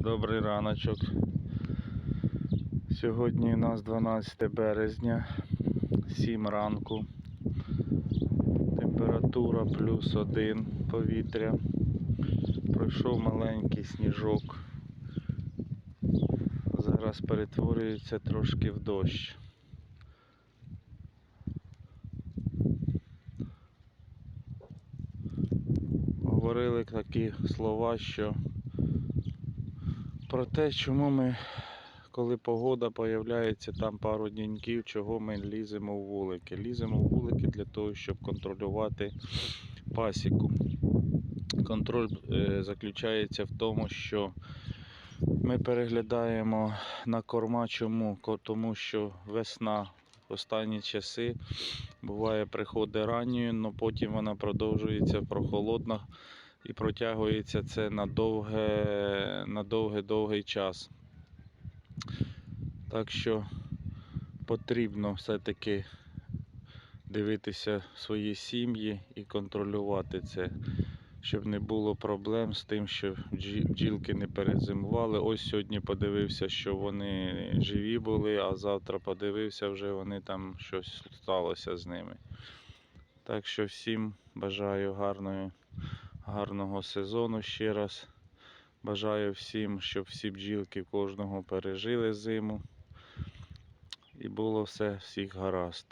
Добрий раночок. Сьогодні у нас 12 березня, 7 ранку. Температура плюс 1 повітря. Пройшов маленький сніжок. Зараз перетворюється трошки в дощ. Говорили такі слова, що про те, чому ми, коли погода появляється там пару днів, чого ми ліземо в вулики. Ліземо в вулики для того, щоб контролювати пасіку. Контроль е, заключається в тому, що ми переглядаємо на корма чому? Тому що весна в останні часи буває приходить ранньою, але потім вона продовжується прохолодна і протягується це на довге, на довгий довгий час. Так що потрібно все-таки дивитися свої сім'ї і контролювати це, щоб не було проблем з тим, що бджілки не перезимували. Ось сьогодні подивився, що вони живі були, а завтра подивився, вже вони там щось сталося з ними. Так що всім бажаю гарної гарного сезону ще раз. Бажаю всім, щоб всі бджілки кожного пережили зиму. І було все всіх гаразд.